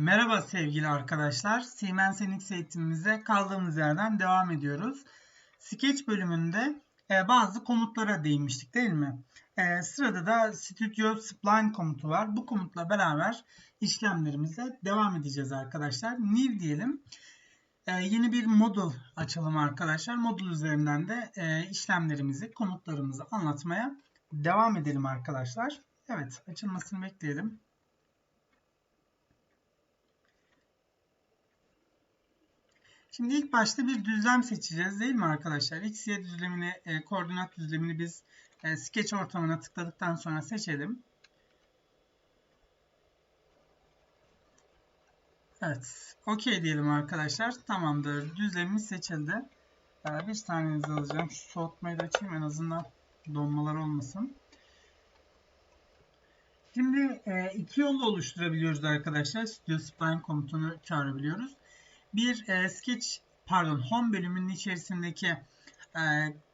Merhaba sevgili arkadaşlar. Siemens NX eğitimimize kaldığımız yerden devam ediyoruz. Sketch bölümünde e, bazı komutlara değinmiştik değil mi? E, sırada da Studio Spline komutu var. Bu komutla beraber işlemlerimize devam edeceğiz arkadaşlar. New diyelim. E, yeni bir modul açalım arkadaşlar. Modul üzerinden de işlemlerimizi, komutlarımızı anlatmaya devam edelim arkadaşlar. Evet açılmasını bekleyelim. Şimdi ilk başta bir düzlem seçeceğiz değil mi arkadaşlar? X, Y düzlemini, e, koordinat düzlemini biz e, sketch ortamına tıkladıktan sonra seçelim. Evet. OK diyelim arkadaşlar. Tamamdır. Düzlemimiz seçildi. E, bir tanenizi alacağım. Şu soğutmayı da açayım en azından donmalar olmasın. Şimdi e, iki yolla oluşturabiliyoruz arkadaşlar. Studio Spline komutunu çağırabiliyoruz bir e, sketch pardon home bölümünün içerisindeki e,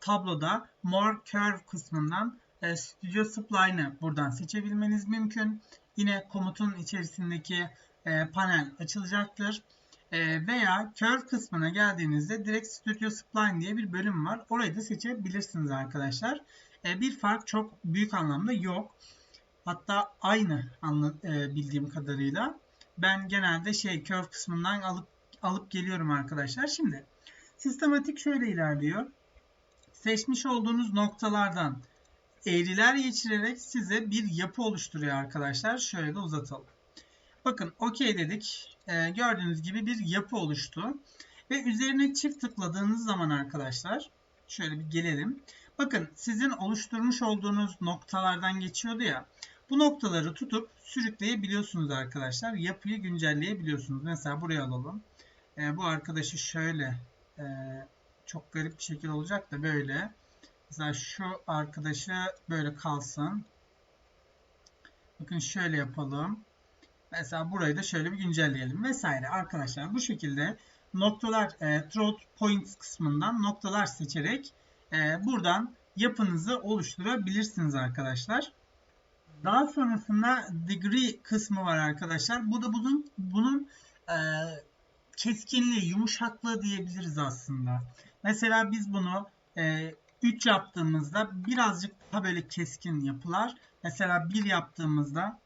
tabloda more curve kısmından e, Studio Spline'ı buradan seçebilmeniz mümkün. Yine komutun içerisindeki e, panel açılacaktır. E, veya curve kısmına geldiğinizde direkt Studio Spline diye bir bölüm var. Orayı da seçebilirsiniz arkadaşlar. E, bir fark çok büyük anlamda yok. Hatta aynı anla, e, bildiğim kadarıyla. Ben genelde şey curve kısmından alıp alıp geliyorum arkadaşlar. Şimdi sistematik şöyle ilerliyor. Seçmiş olduğunuz noktalardan eğriler geçirerek size bir yapı oluşturuyor arkadaşlar. Şöyle de uzatalım. Bakın OK dedik. Ee, gördüğünüz gibi bir yapı oluştu. Ve üzerine çift tıkladığınız zaman arkadaşlar şöyle bir gelelim. Bakın sizin oluşturmuş olduğunuz noktalardan geçiyordu ya. Bu noktaları tutup sürükleyebiliyorsunuz arkadaşlar. Yapıyı güncelleyebiliyorsunuz. Mesela buraya alalım. E, bu arkadaşı şöyle e, çok garip bir şekil olacak da böyle. Mesela şu arkadaşı böyle kalsın. Bakın şöyle yapalım. Mesela burayı da şöyle bir güncelleyelim vesaire. Arkadaşlar bu şekilde noktalar e, throat points kısmından noktalar seçerek e, buradan yapınızı oluşturabilirsiniz arkadaşlar. Daha sonrasında degree kısmı var arkadaşlar. Bu da bunun bunun e, keskinliği, yumuşaklığı diyebiliriz aslında. Mesela biz bunu e, 3 yaptığımızda birazcık daha böyle keskin yapılar. Mesela 1 yaptığımızda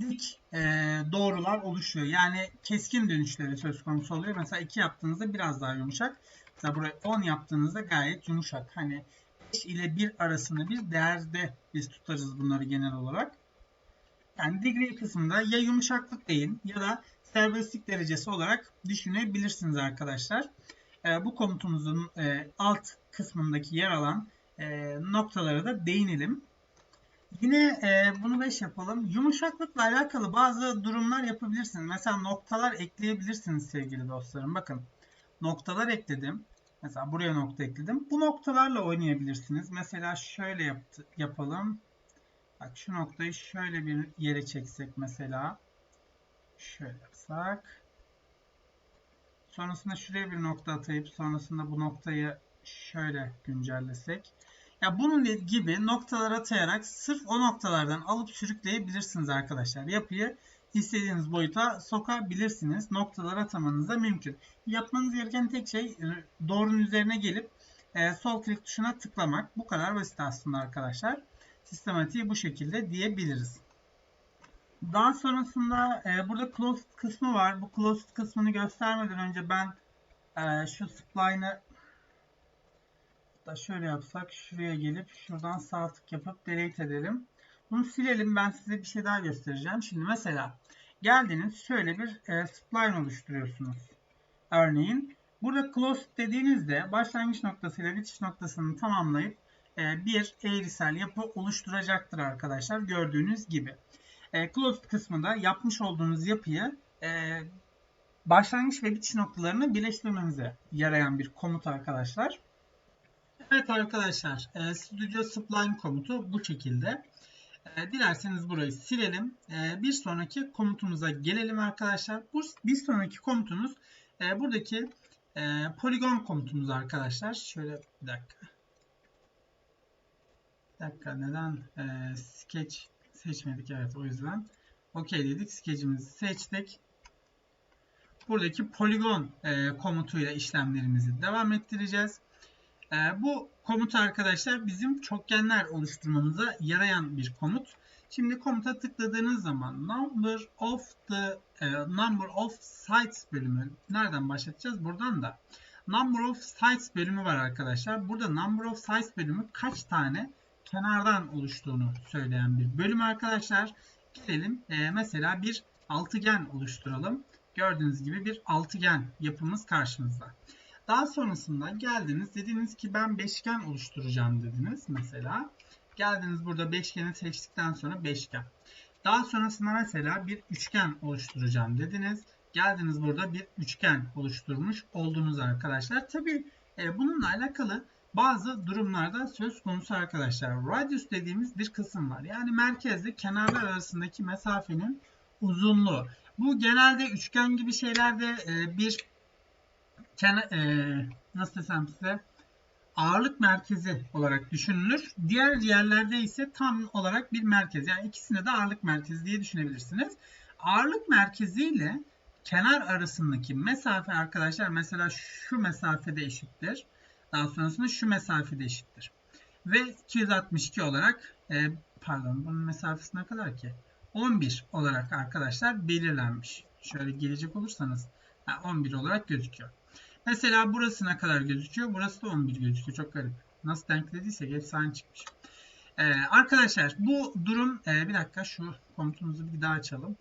dik e, doğrular oluşuyor. Yani keskin dönüşleri söz konusu oluyor. Mesela 2 yaptığınızda biraz daha yumuşak. Mesela buraya 10 yaptığınızda gayet yumuşak. Hani 5 ile 1 arasında bir değerde biz tutarız bunları genel olarak. Yani degree kısmında ya yumuşaklık değil ya da serbestlik derecesi olarak düşünebilirsiniz arkadaşlar. E, bu komutumuzun e, alt kısmındaki yer alan e, noktalara da değinelim. Yine e, bunu 5 yapalım. Yumuşaklıkla alakalı bazı durumlar yapabilirsiniz. Mesela noktalar ekleyebilirsiniz sevgili dostlarım. Bakın noktalar ekledim. Mesela buraya nokta ekledim. Bu noktalarla oynayabilirsiniz. Mesela şöyle yaptı, yapalım. Bak şu noktayı şöyle bir yere çeksek mesela. Şöyle yapsak. Sonrasında şuraya bir nokta atayıp sonrasında bu noktayı şöyle güncellesek. Ya bunun gibi noktalar atayarak sırf o noktalardan alıp sürükleyebilirsiniz arkadaşlar. Yapıyı istediğiniz boyuta sokabilirsiniz. Noktalar atamanız da mümkün. Yapmanız gereken tek şey e, doğrunun üzerine gelip e, sol klik tuşuna tıklamak. Bu kadar basit aslında arkadaşlar. Sistematiği bu şekilde diyebiliriz. Daha sonrasında e, burada closed kısmı var. Bu closed kısmını göstermeden önce ben e, şu spline'ı da şöyle yapsak şuraya gelip şuradan sağ tık yapıp delete edelim. Bunu silelim. Ben size bir şey daha göstereceğim. Şimdi mesela geldiniz şöyle bir e, spline oluşturuyorsunuz. Örneğin burada closed dediğinizde başlangıç noktasıyla bitiş noktasını tamamlayıp e, bir eğrisel yapı oluşturacaktır arkadaşlar. Gördüğünüz gibi. E, closed kısmında yapmış olduğunuz yapıyı e, başlangıç ve bitiş noktalarını birleştirmenize yarayan bir komut arkadaşlar. Evet arkadaşlar, e, Studio Spline komutu bu şekilde. E, dilerseniz burayı silelim. E, bir sonraki komutumuza gelelim arkadaşlar. Bu bir sonraki komutumuz e, buradaki e, poligon komutumuz arkadaşlar. Şöyle bir dakika. Bir dakika neden e, sketch seçmedik evet o yüzden. OK dedik. Skecimizi seçtik. Buradaki poligon e, komutuyla işlemlerimizi devam ettireceğiz. E, bu komut arkadaşlar bizim çokgenler oluşturmamıza yarayan bir komut. Şimdi komuta tıkladığınız zaman number of the e, number of sites bölümü nereden başlatacağız? Buradan da number of sites bölümü var arkadaşlar. Burada number of sites bölümü kaç tane kenardan oluştuğunu söyleyen bir bölüm arkadaşlar. Gelelim e, mesela bir altıgen oluşturalım. Gördüğünüz gibi bir altıgen yapımız karşımızda. Daha sonrasında geldiniz dediniz ki ben beşgen oluşturacağım dediniz mesela. Geldiniz burada beşgeni seçtikten sonra beşgen. Daha sonrasında mesela bir üçgen oluşturacağım dediniz. Geldiniz burada bir üçgen oluşturmuş oldunuz arkadaşlar. Tabi e, bununla alakalı bazı durumlarda söz konusu arkadaşlar. Radius dediğimiz bir kısım var. Yani merkezle kenarlar arasındaki mesafenin uzunluğu. Bu genelde üçgen gibi şeylerde e, bir kenar, e, nasıl desem size ağırlık merkezi olarak düşünülür. Diğer yerlerde ise tam olarak bir merkez. Yani ikisine de ağırlık merkezi diye düşünebilirsiniz. Ağırlık merkezi ile kenar arasındaki mesafe arkadaşlar mesela şu mesafede eşittir. Daha sonrasında şu mesafede eşittir. Ve 262 olarak e, pardon bunun mesafesi ne kadar ki? 11 olarak arkadaşlar belirlenmiş. Şöyle gelecek olursanız 11 olarak gözüküyor. Mesela burası ne kadar gözüküyor? Burası da 11 gözüküyor. Çok garip. Nasıl denklediysek hepsi aynı çıkmış. Ee, arkadaşlar bu durum e, bir dakika şu komutumuzu bir daha açalım.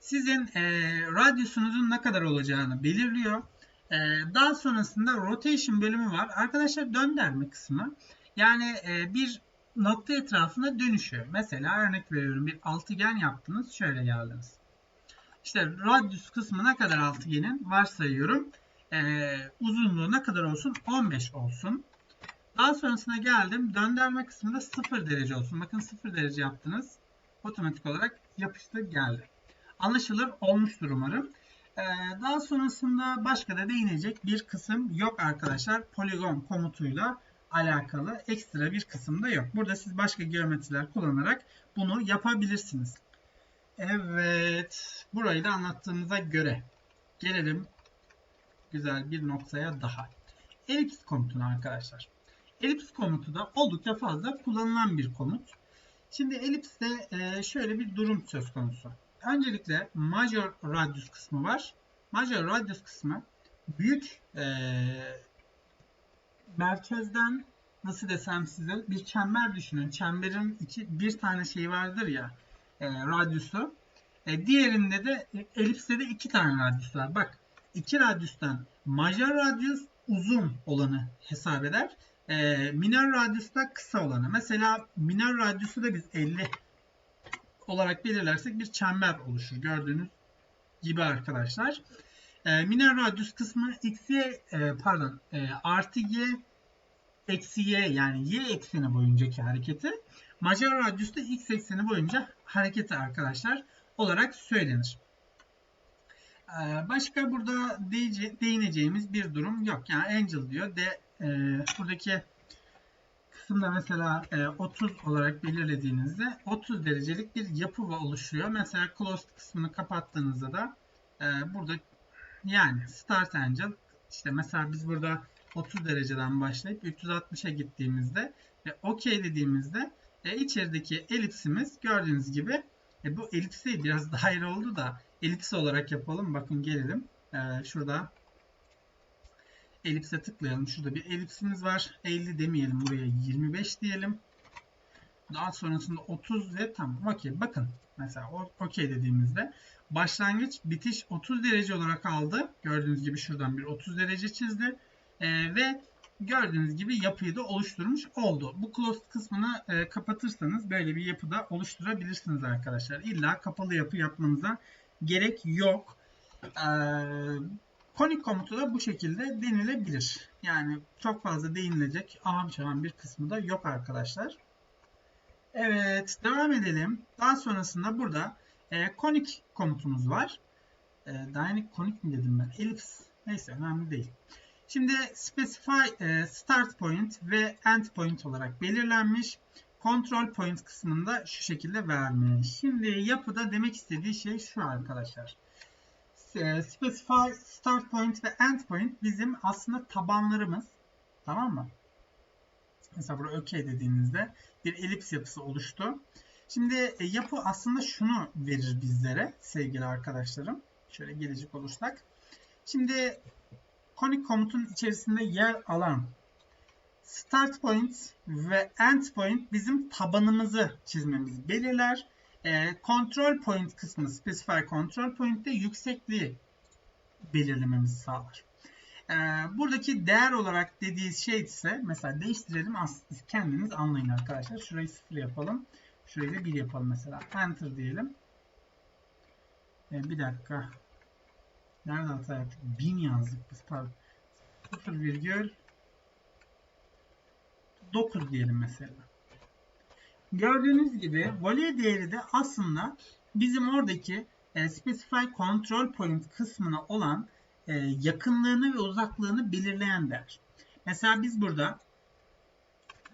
Sizin e, radyusunuzun ne kadar olacağını belirliyor. E, daha sonrasında rotation bölümü var. Arkadaşlar döndürme kısmı. Yani e, bir nokta etrafında dönüşüyor. Mesela örnek veriyorum bir altıgen yaptınız. Şöyle geldiniz. İşte radyus kısmı ne kadar altıgenin varsayıyorum. Ee, uzunluğu ne kadar olsun? 15 olsun. Daha sonrasına geldim. Döndürme kısmında 0 derece olsun. Bakın 0 derece yaptınız. Otomatik olarak yapıştı geldi. Anlaşılır olmuştur umarım. Ee, daha sonrasında başka da değinecek bir kısım yok arkadaşlar. Poligon komutuyla alakalı ekstra bir kısım da yok. Burada siz başka geometriler kullanarak bunu yapabilirsiniz. Evet. Burayı da anlattığımıza göre gelelim güzel bir noktaya daha. Elips komutuna arkadaşlar. Elips komutu da oldukça fazla kullanılan bir komut. Şimdi elipste e, şöyle bir durum söz konusu. Öncelikle major radius kısmı var. Major radius kısmı büyük e, merkezden nasıl desem size bir çember düşünün. Çemberin iki, bir tane şey vardır ya e, radyusu. E, diğerinde de e, de iki tane radyus var. Bak iki radyustan majör radyus uzun olanı hesap eder. E, minor radyus da kısa olanı. Mesela minor radyusu da biz 50 olarak belirlersek bir çember oluşur. Gördüğünüz gibi arkadaşlar. E, minor radyus kısmı x, y, e, pardon e, artı y eksi y yani y ekseni boyuncaki hareketi. Majör radyus da x ekseni boyunca hareketi arkadaşlar olarak söylenir. Ee, başka burada değineceğimiz bir durum yok. Yani angel diyor. De, e, buradaki kısımda mesela 30 e, olarak belirlediğinizde 30 derecelik bir yapı oluşuyor. Mesela closed kısmını kapattığınızda da e, burada yani start angel işte mesela biz burada 30 dereceden başlayıp 360'a gittiğimizde ve OK dediğimizde e, içerideki elipsimiz gördüğünüz gibi e, bu elipsi biraz daire oldu da elips olarak yapalım. Bakın gelelim. E, şurada elipse tıklayalım. Şurada bir elipsimiz var. 50 demeyelim buraya 25 diyelim. Daha sonrasında 30 ve tamam. Okey. Bakın mesela okey dediğimizde başlangıç bitiş 30 derece olarak aldı. Gördüğünüz gibi şuradan bir 30 derece çizdi. Ee, ve gördüğünüz gibi yapıyı da oluşturmuş oldu. Bu closed kısmını e, kapatırsanız böyle bir yapı da oluşturabilirsiniz arkadaşlar. İlla kapalı yapı yapmanıza gerek yok. E, konik komutu da bu şekilde denilebilir. Yani çok fazla değinilecek aham şaham bir kısmı da yok arkadaşlar. Evet devam edelim. Daha sonrasında burada e, konik komutumuz var. E, dynamic konik mi dedim ben? Ellipse. Neyse önemli değil. Şimdi specify e, start point ve end point olarak belirlenmiş. Control point kısmında şu şekilde vermiş. Şimdi yapıda demek istediği şey şu arkadaşlar. E, specify start point ve end point bizim aslında tabanlarımız. Tamam mı? Mesela burada OK dediğinizde bir elips yapısı oluştu. Şimdi e, yapı aslında şunu verir bizlere sevgili arkadaşlarım. Şöyle gelecek olursak. Şimdi konik komutun içerisinde yer alan start point ve end point bizim tabanımızı çizmemizi belirler. E, control point kısmı specify control point de yüksekliği belirlememizi sağlar. E, buradaki değer olarak dediği şey ise mesela değiştirelim kendiniz anlayın arkadaşlar. Şurayı 0 yapalım. Şurayı da 1 yapalım mesela. Enter diyelim. E, bir dakika. Nerede hata yaptık? 1000 yazdık biz pardon. 0,9 diyelim mesela. Gördüğünüz gibi value değeri de aslında bizim oradaki e, specify control point kısmına olan e, yakınlığını ve uzaklığını belirleyen değer. Mesela biz burada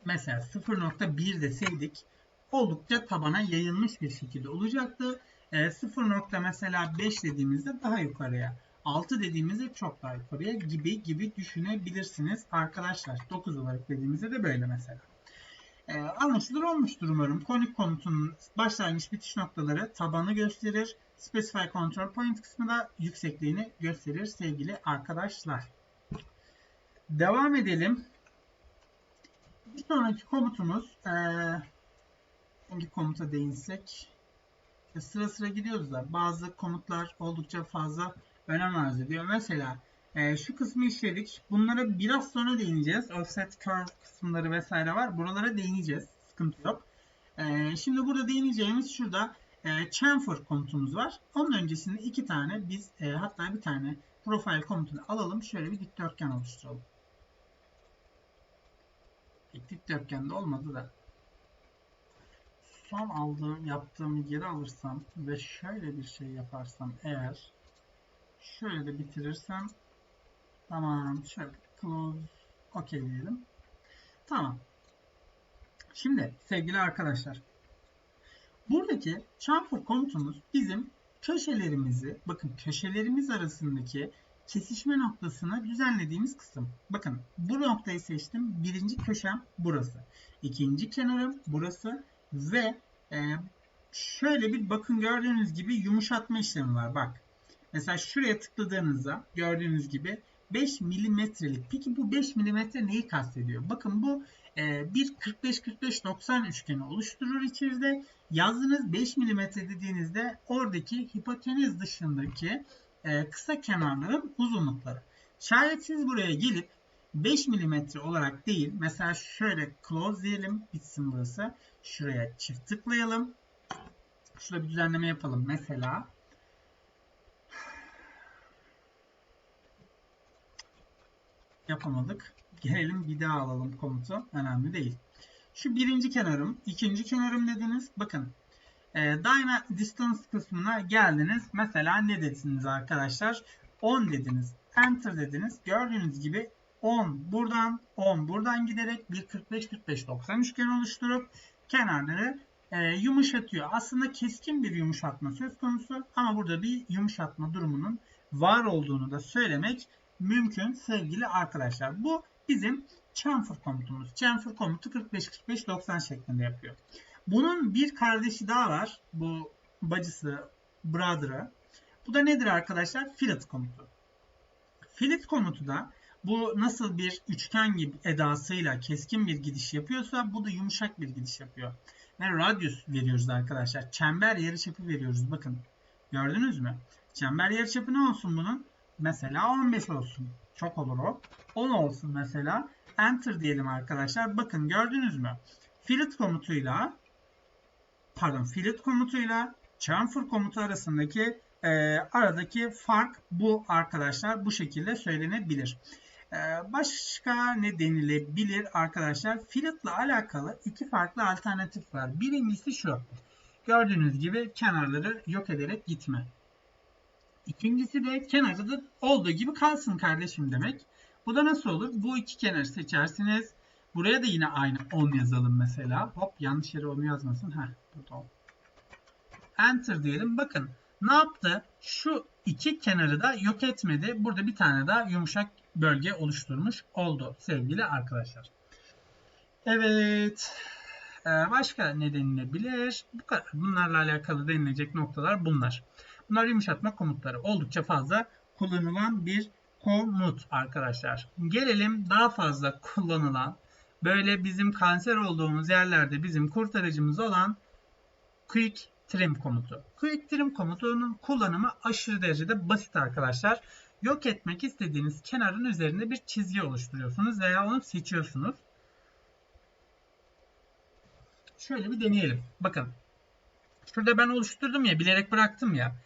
mesela 0.1 deseydik oldukça tabana yayılmış bir şekilde olacaktı. E, 0 nokta mesela 5 dediğimizde daha yukarıya. 6 dediğimizde çok daha yukarıya gibi gibi düşünebilirsiniz arkadaşlar. 9 olarak dediğimizde de böyle mesela. E, anlaşılır olmuştur umarım. Konik komutunun başlangıç bitiş noktaları tabanı gösterir. Specify Control Point kısmı da yüksekliğini gösterir sevgili arkadaşlar. Devam edelim. Bir sonraki komutumuz ee, hangi komuta değinsek e, sıra sıra gidiyoruz da bazı komutlar oldukça fazla önem arz ediyor. Mesela e, şu kısmı işledik. Bunlara biraz sonra değineceğiz. Offset curve kısımları vesaire var. Buralara değineceğiz. Sıkıntı yok. E, şimdi burada değineceğimiz şurada e, chamfer komutumuz var. Onun öncesinde iki tane biz e, hatta bir tane profile komutunu alalım. Şöyle bir dikdörtgen oluşturalım. Dikdörtgen de olmadı da son aldığım yaptığımı geri alırsam ve şöyle bir şey yaparsam eğer şöyle de bitirirsem tamam şöyle close ok diyelim. Tamam. Şimdi sevgili arkadaşlar buradaki chamfer komutumuz bizim köşelerimizi bakın köşelerimiz arasındaki kesişme noktasını düzenlediğimiz kısım. Bakın bu noktayı seçtim. Birinci köşem burası. İkinci kenarım burası ve e, şöyle bir bakın gördüğünüz gibi yumuşatma işlemi var. Bak. Mesela şuraya tıkladığınızda gördüğünüz gibi 5 milimetrelik. Peki bu 5 milimetre neyi kastediyor? Bakın bu e, bir 45-45-90 üçgeni oluşturur içeride. Yazdığınız 5 milimetre dediğinizde oradaki hipoteniz dışındaki e, kısa kenarların uzunlukları. Şayet siz buraya gelip 5 mm olarak değil mesela şöyle close diyelim bitsin burası. Şuraya çift tıklayalım. Şurada bir düzenleme yapalım. Mesela yapamadık. Gelelim bir daha alalım komutu. Önemli değil. Şu birinci kenarım, ikinci kenarım dediniz. Bakın e, Dyna Distance kısmına geldiniz. Mesela ne dediniz arkadaşlar? 10 dediniz. Enter dediniz. Gördüğünüz gibi 10 buradan 10 buradan giderek bir 45-45-90 üçgen oluşturup kenarları e, yumuşatıyor. Aslında keskin bir yumuşatma söz konusu ama burada bir yumuşatma durumunun var olduğunu da söylemek mümkün sevgili arkadaşlar. Bu bizim chamfer komutumuz. Chamfer komutu 45-45-90 şeklinde yapıyor. Bunun bir kardeşi daha var. Bu bacısı, brother'ı. Bu da nedir arkadaşlar? Fillet komutu. Fillet komutu da bu nasıl bir üçgen gibi edasıyla keskin bir gidiş yapıyorsa bu da yumuşak bir gidiş yapıyor. Ve radyus veriyoruz arkadaşlar. Çember yarıçapı veriyoruz. Bakın gördünüz mü? Çember yarıçapı ne olsun bunun? Mesela 15 olsun. Çok olur o. 10 olsun mesela. Enter diyelim arkadaşlar. Bakın gördünüz mü? Fillet komutuyla pardon fillet komutuyla chamfer komutu arasındaki e, aradaki fark bu arkadaşlar. Bu şekilde söylenebilir. E, başka ne denilebilir arkadaşlar? Fillet'la alakalı iki farklı alternatif var. Birincisi şu. Gördüğünüz gibi kenarları yok ederek gitme. İkincisi de kenarı da olduğu gibi kalsın kardeşim demek. Bu da nasıl olur? Bu iki kenarı seçersiniz. Buraya da yine aynı 10 yazalım mesela. Hop yanlış yere onu yazmasın. Heh, burada 10. Enter diyelim. Bakın ne yaptı? Şu iki kenarı da yok etmedi. Burada bir tane daha yumuşak bölge oluşturmuş oldu sevgili arkadaşlar. Evet. Ee, başka ne denilebilir? Bu kadar. Bunlarla alakalı denilecek noktalar bunlar. Bunlar yumuşatma komutları. Oldukça fazla kullanılan bir komut arkadaşlar. Gelelim daha fazla kullanılan böyle bizim kanser olduğumuz yerlerde bizim kurtarıcımız olan quick trim komutu. Quick trim komutunun kullanımı aşırı derecede basit arkadaşlar. Yok etmek istediğiniz kenarın üzerinde bir çizgi oluşturuyorsunuz veya onu seçiyorsunuz. Şöyle bir deneyelim. Bakın. Şurada ben oluşturdum ya bilerek bıraktım ya.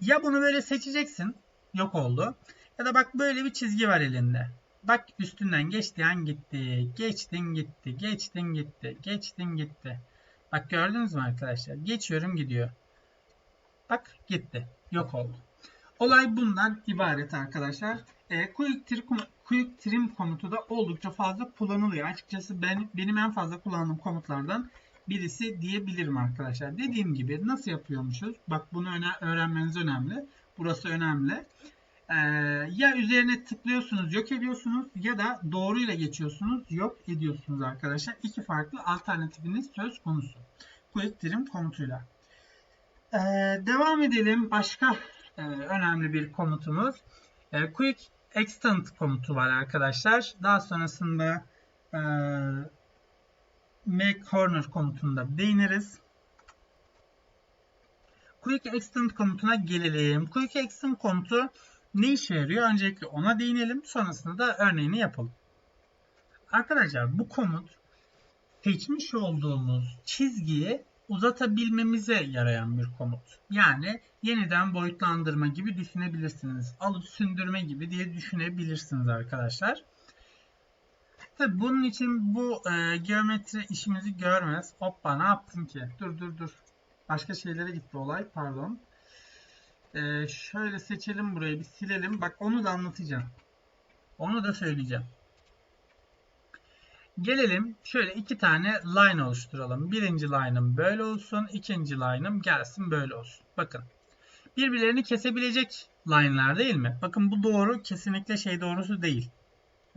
Ya bunu böyle seçeceksin. Yok oldu. Ya da bak böyle bir çizgi var elinde. Bak üstünden geçti an gitti. Geçtin gitti. Geçtin gitti. Geçtin gitti. Bak gördünüz mü arkadaşlar? Geçiyorum gidiyor. Bak gitti. Yok oldu. Olay bundan ibaret arkadaşlar. E, quick, trim, quick trim komutu da oldukça fazla kullanılıyor. Açıkçası ben benim en fazla kullandığım komutlardan birisi diyebilirim arkadaşlar. Dediğim gibi nasıl yapıyormuşuz? Bak bunu öğrenmeniz önemli. Burası önemli. Ee, ya üzerine tıklıyorsunuz, yok ediyorsunuz ya da doğruyla geçiyorsunuz, yok ediyorsunuz arkadaşlar. İki farklı alternatifiniz söz konusu. Quick trim komutuyla. Ee, devam edelim. Başka e, önemli bir komutumuz. E, quick extend komutu var arkadaşlar. Daha sonrasında e, make corner komutunda değiniriz. Quick extend komutuna gelelim. Quick extend komutu ne işe yarıyor? Öncelikle ona değinelim. Sonrasında da örneğini yapalım. Arkadaşlar bu komut seçmiş olduğumuz çizgiyi uzatabilmemize yarayan bir komut. Yani yeniden boyutlandırma gibi düşünebilirsiniz. Alıp sündürme gibi diye düşünebilirsiniz arkadaşlar. Tabi bunun için bu e, geometri işimizi görmez. Hoppa ne yaptın ki? Dur dur dur. Başka şeylere gitti olay. Pardon. E, şöyle seçelim burayı bir silelim. Bak onu da anlatacağım. Onu da söyleyeceğim. Gelelim şöyle iki tane line oluşturalım. Birinci line'ım böyle olsun. ikinci line'ım gelsin böyle olsun. Bakın. Birbirlerini kesebilecek line'lar değil mi? Bakın bu doğru kesinlikle şey doğrusu değil.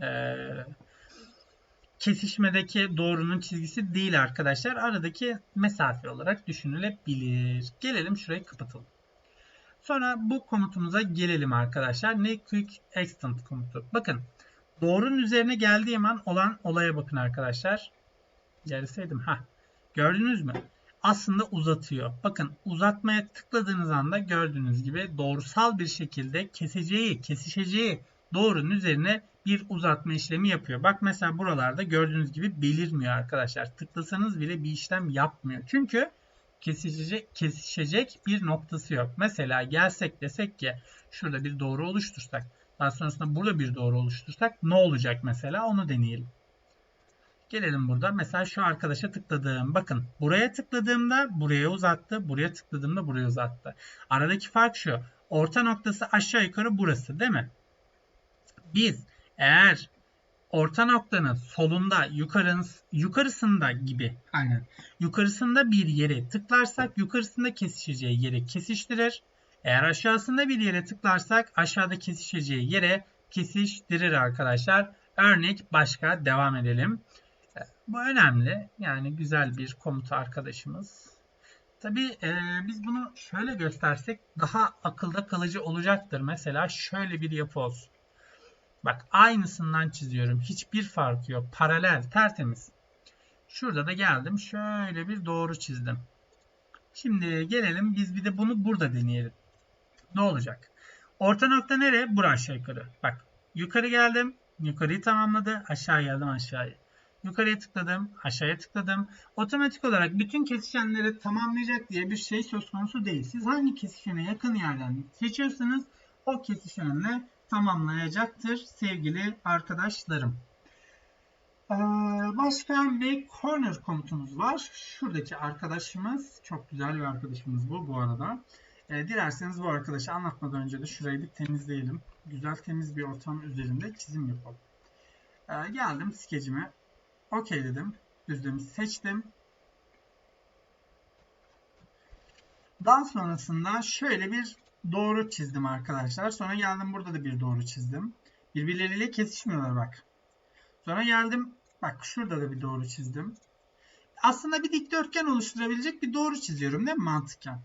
Ee, kesişmedeki doğrunun çizgisi değil arkadaşlar. Aradaki mesafe olarak düşünülebilir. Gelelim şurayı kapatalım. Sonra bu komutumuza gelelim arkadaşlar. Ne quick extend komutu. Bakın Doğrunun üzerine geldiğim an olan olaya bakın arkadaşlar. Gelseydim. ha Gördünüz mü? Aslında uzatıyor. Bakın uzatmaya tıkladığınız anda gördüğünüz gibi doğrusal bir şekilde keseceği, kesişeceği doğrunun üzerine bir uzatma işlemi yapıyor. Bak mesela buralarda gördüğünüz gibi belirmiyor arkadaşlar. Tıklasanız bile bir işlem yapmıyor. Çünkü kesişecek, kesişecek bir noktası yok. Mesela gelsek desek ki şurada bir doğru oluştursak daha sonrasında burada bir doğru oluştursak ne olacak mesela onu deneyelim. Gelelim burada. Mesela şu arkadaşa tıkladım. Bakın buraya tıkladığımda buraya uzattı. Buraya tıkladığımda buraya uzattı. Aradaki fark şu. Orta noktası aşağı yukarı burası değil mi? Biz eğer orta noktanın solunda yukarınız, yukarısında gibi aynen yukarısında bir yere tıklarsak yukarısında kesişeceği yeri kesiştirir. Eğer aşağısında bir yere tıklarsak aşağıda kesişeceği yere kesiştirir arkadaşlar. Örnek başka devam edelim. Bu önemli. Yani güzel bir komuta arkadaşımız. Tabi e, biz bunu şöyle göstersek daha akılda kalıcı olacaktır. Mesela şöyle bir yapı olsun. Bak aynısından çiziyorum. Hiçbir fark yok. Paralel, tertemiz. Şurada da geldim. Şöyle bir doğru çizdim. Şimdi gelelim biz bir de bunu burada deneyelim ne olacak? Orta nokta nere? Burası aşağı yukarı. Bak yukarı geldim. Yukarıyı tamamladı. Aşağı geldim aşağıya. Yukarıya tıkladım. Aşağıya tıkladım. Otomatik olarak bütün kesişenleri tamamlayacak diye bir şey söz konusu değil. Siz hangi kesişene yakın yerden seçiyorsanız o kesişenle tamamlayacaktır sevgili arkadaşlarım. Ee, başka bir corner komutumuz var. Şuradaki arkadaşımız çok güzel bir arkadaşımız bu bu arada. E, dilerseniz bu arkadaşı anlatmadan önce de şurayı bir temizleyelim. Güzel temiz bir ortam üzerinde çizim yapalım. E, geldim skecime. okey dedim. Düzlemi seçtim. Daha sonrasında şöyle bir doğru çizdim arkadaşlar. Sonra geldim burada da bir doğru çizdim. Birbirleriyle kesişmiyorlar bak. Sonra geldim bak şurada da bir doğru çizdim. Aslında bir dikdörtgen oluşturabilecek bir doğru çiziyorum değil mi mantıken?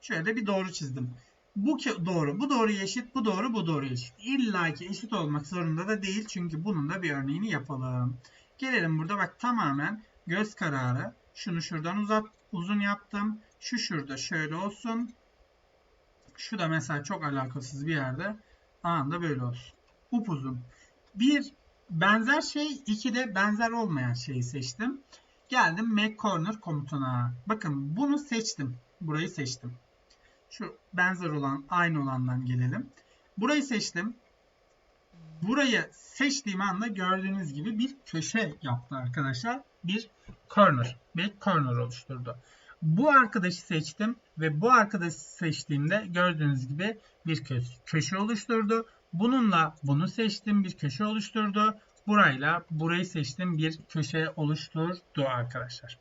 Şöyle de bir doğru çizdim. Bu doğru, bu doğru eşit, bu doğru, bu doğru eşit. İlla ki eşit olmak zorunda da değil çünkü bunun da bir örneğini yapalım. Gelelim burada bak tamamen göz kararı. Şunu şuradan uzat, uzun yaptım. Şu şurada şöyle olsun. Şu da mesela çok alakasız bir yerde. Anında böyle olsun. Upuzun. Bir benzer şey, iki de benzer olmayan şeyi seçtim. Geldim make corner komutuna. Bakın bunu seçtim. Burayı seçtim. Şu benzer olan, aynı olandan gelelim. Burayı seçtim. Burayı seçtiğim anda gördüğünüz gibi bir köşe yaptı arkadaşlar. Bir corner, make corner oluşturdu. Bu arkadaşı seçtim ve bu arkadaşı seçtiğimde gördüğünüz gibi bir köşe oluşturdu. Bununla bunu seçtim bir köşe oluşturdu. Burayla burayı seçtim bir köşe oluşturdu arkadaşlar.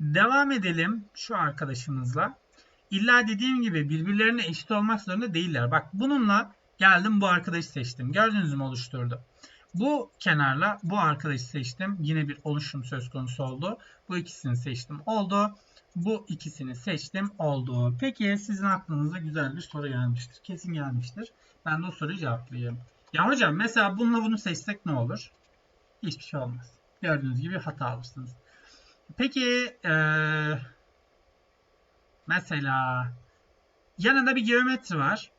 Devam edelim şu arkadaşımızla. İlla dediğim gibi birbirlerine eşit olmak zorunda değiller. Bak bununla geldim bu arkadaşı seçtim. Gördüğünüz mü oluşturdu. Bu kenarla bu arkadaşı seçtim. Yine bir oluşum söz konusu oldu. Bu ikisini seçtim. Oldu. Bu ikisini seçtim. Oldu. Peki sizin aklınıza güzel bir soru gelmiştir. Kesin gelmiştir. Ben de o soruyu cevaplayayım. Ya hocam mesela bununla bunu seçsek ne olur? Hiçbir şey olmaz. Gördüğünüz gibi hata alırsınız. Peki ee, mesela yanında bir geometri var.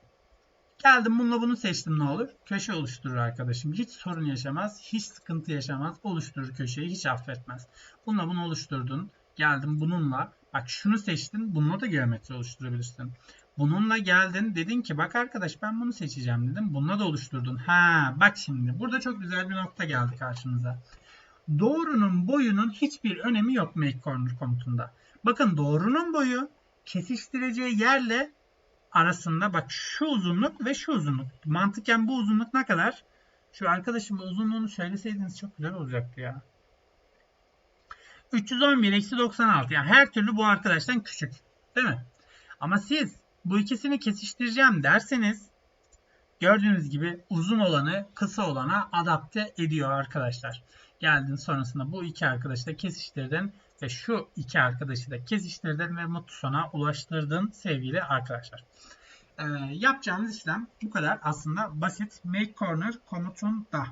Geldim bununla bunu seçtim ne olur? Köşe oluşturur arkadaşım. Hiç sorun yaşamaz, hiç sıkıntı yaşamaz. Oluşturur köşeyi, hiç affetmez. Bununla bunu oluşturdun. Geldim bununla. Bak şunu seçtin. Bununla da geometri oluşturabilirsin. Bununla geldin. Dedin ki bak arkadaş ben bunu seçeceğim dedim. Bununla da oluşturdun. Ha bak şimdi. Burada çok güzel bir nokta geldi karşımıza. Doğrunun boyunun hiçbir önemi yok make corner komutunda. Bakın doğrunun boyu kesiştireceği yerle arasında bak şu uzunluk ve şu uzunluk. Mantıken bu uzunluk ne kadar? Şu arkadaşım uzunluğunu söyleseydiniz çok güzel olacaktı ya. 311 eksi 96 yani her türlü bu arkadaştan küçük. Değil mi? Ama siz bu ikisini kesiştireceğim derseniz gördüğünüz gibi uzun olanı kısa olana adapte ediyor arkadaşlar. Geldin sonrasında bu iki arkadaşı da kesiştirdin ve şu iki arkadaşı da kesiştirdin ve mutlu sona ulaştırdın sevgili arkadaşlar. Ee, yapacağımız işlem bu kadar aslında basit make corner komutunda.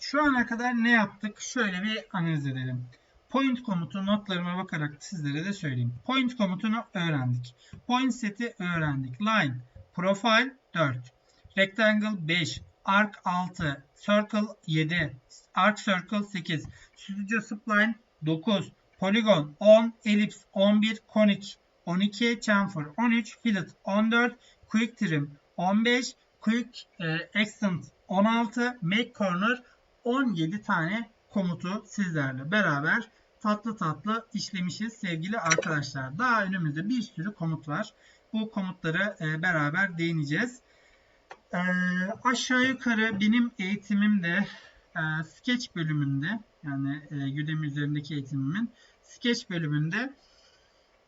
Şu ana kadar ne yaptık? Şöyle bir analiz edelim. Point komutu notlarıma bakarak sizlere de söyleyeyim. Point komutunu öğrendik. Point seti öğrendik. Line, profile 4, rectangle 5, arc 6, circle 7, arc circle 8, studio spline 9, polygon 10, ellipse 11, conic 12, chamfer 13, fillet 14, quick trim 15, quick e, extend 16, make corner 17 tane komutu sizlerle beraber tatlı tatlı işlemişiz sevgili arkadaşlar. Daha önümüzde bir sürü komut var. Bu komutları e, beraber değineceğiz. E, aşağı yukarı benim eğitimimde e, sketch bölümünde yani e, Udemy üzerindeki eğitimimin sketch bölümünde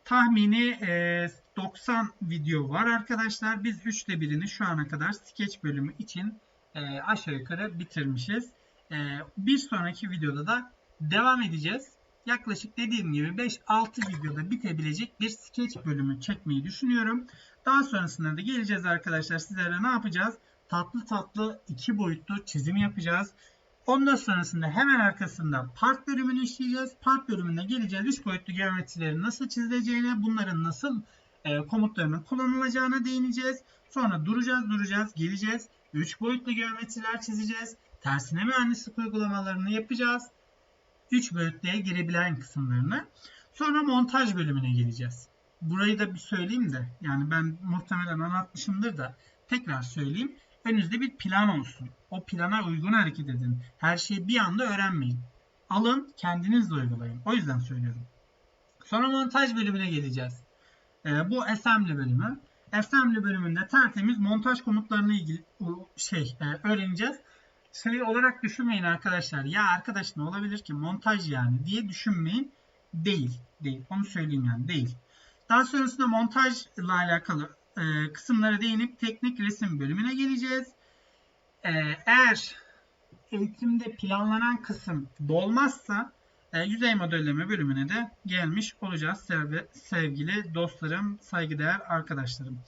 tahmini e, 90 video var arkadaşlar. Biz üçte birini şu ana kadar sketch bölümü için e, aşağı yukarı bitirmişiz. E, bir sonraki videoda da devam edeceğiz yaklaşık dediğim gibi 5-6 videoda bitebilecek bir sketch bölümü çekmeyi düşünüyorum. Daha sonrasında da geleceğiz arkadaşlar sizlerle ne yapacağız? Tatlı tatlı iki boyutlu çizim yapacağız. Ondan sonrasında hemen arkasında part bölümünü işleyeceğiz. Part bölümünde geleceğiz. 3 boyutlu geometrilerin nasıl çizileceğine, bunların nasıl e, komutlarının kullanılacağına değineceğiz. Sonra duracağız, duracağız, geleceğiz. 3 boyutlu geometriler çizeceğiz. Tersine mühendislik uygulamalarını yapacağız. 3 bölüklüğe girebilen kısımlarını. Sonra montaj bölümüne geleceğiz. Burayı da bir söyleyeyim de yani ben muhtemelen anlatmışımdır da tekrar söyleyeyim. Önünüzde bir plan olsun. O plana uygun hareket edin. Her şeyi bir anda öğrenmeyin. Alın kendiniz uygulayın. O yüzden söylüyorum. Sonra montaj bölümüne geleceğiz. Ee, bu assembly bölümü. Assembly bölümünde tertemiz montaj komutlarına ilgili şey e, öğreneceğiz. Şey olarak düşünmeyin arkadaşlar. Ya arkadaş ne olabilir ki montaj yani diye düşünmeyin. Değil. Değil. Onu söyleyeyim yani değil. Daha sonrasında montajla alakalı e, kısımlara değinip teknik resim bölümüne geleceğiz. E, eğer eğitimde planlanan kısım dolmazsa e, yüzey modelleme bölümüne de gelmiş olacağız sevgi, sevgili dostlarım, saygıdeğer arkadaşlarım.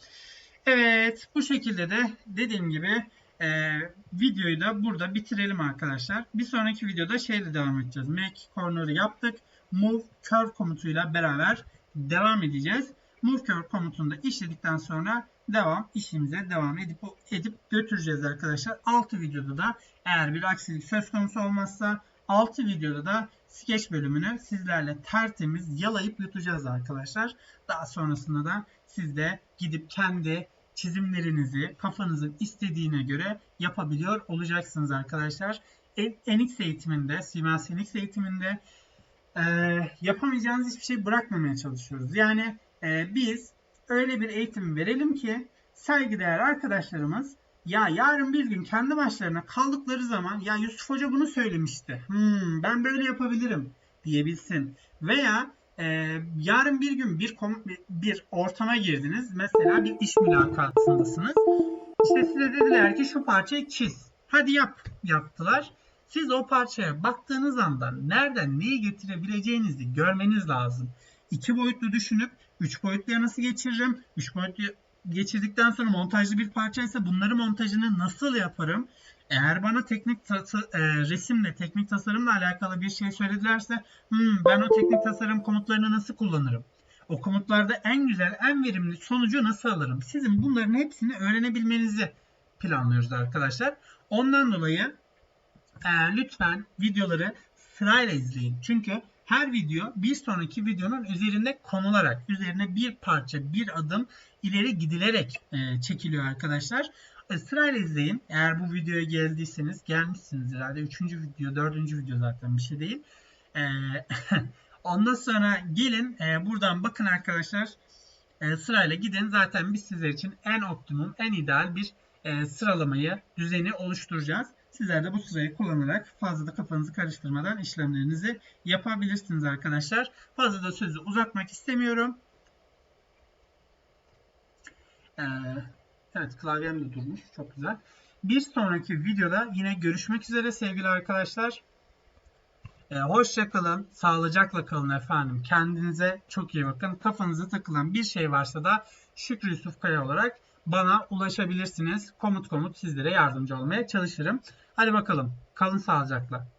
Evet bu şekilde de dediğim gibi e, videoyu da burada bitirelim arkadaşlar. Bir sonraki videoda şeyle devam edeceğiz. Make corner'ı yaptık. Move curve komutuyla beraber devam edeceğiz. Move curve komutunu da işledikten sonra devam işimize devam edip edip götüreceğiz arkadaşlar. 6 videoda da eğer bir aksilik söz konusu olmazsa 6 videoda da sketch bölümünü sizlerle tertemiz yalayıp yutacağız arkadaşlar. Daha sonrasında da siz de gidip kendi çizimlerinizi kafanızın istediğine göre yapabiliyor olacaksınız arkadaşlar. NX eğitiminde, Siemens NX eğitiminde e, yapamayacağınız hiçbir şey bırakmamaya çalışıyoruz. Yani e, biz öyle bir eğitim verelim ki saygıdeğer arkadaşlarımız ya yarın bir gün kendi başlarına kaldıkları zaman ya Yusuf Hoca bunu söylemişti. Hmm, ben böyle yapabilirim diyebilsin. Veya e, yarın bir gün bir, bir ortama girdiniz. Mesela bir iş mülakatındasınız. İşte size dediler ki şu parçayı çiz. Hadi yap yaptılar. Siz o parçaya baktığınız anda nereden neyi getirebileceğinizi görmeniz lazım. İki boyutlu düşünüp üç boyutluya nasıl geçiririm? Üç boyutlu geçirdikten sonra montajlı bir parçaysa bunları montajını nasıl yaparım? Eğer bana teknik tası, e, resimle, teknik tasarımla alakalı bir şey söyledilerse hmm, ben o teknik tasarım komutlarını nasıl kullanırım? O komutlarda en güzel, en verimli sonucu nasıl alırım? Sizin bunların hepsini öğrenebilmenizi planlıyoruz arkadaşlar. Ondan dolayı e, lütfen videoları sırayla izleyin. Çünkü her video bir sonraki videonun üzerinde konularak, üzerine bir parça, bir adım ileri gidilerek e, çekiliyor arkadaşlar. E, izleyin. Eğer bu videoya geldiyseniz, gelmişsiniz herhalde. Üçüncü video, dördüncü video zaten bir şey değil. E, ondan sonra gelin e, buradan bakın arkadaşlar. E, sırayla gidin. Zaten biz sizler için en optimum, en ideal bir e, sıralamayı, düzeni oluşturacağız. Sizler de bu sırayı kullanarak fazla da kafanızı karıştırmadan işlemlerinizi yapabilirsiniz arkadaşlar. Fazla da sözü uzatmak istemiyorum. Ee, evet klavyem de durmuş. Çok güzel. Bir sonraki videoda yine görüşmek üzere sevgili arkadaşlar. Ee, hoşça. Sağlıcakla kalın efendim. Kendinize çok iyi bakın. Kafanıza takılan bir şey varsa da Şükrü Yusuf Kaya olarak bana ulaşabilirsiniz. Komut komut sizlere yardımcı olmaya çalışırım. Hadi bakalım. Kalın sağlıcakla.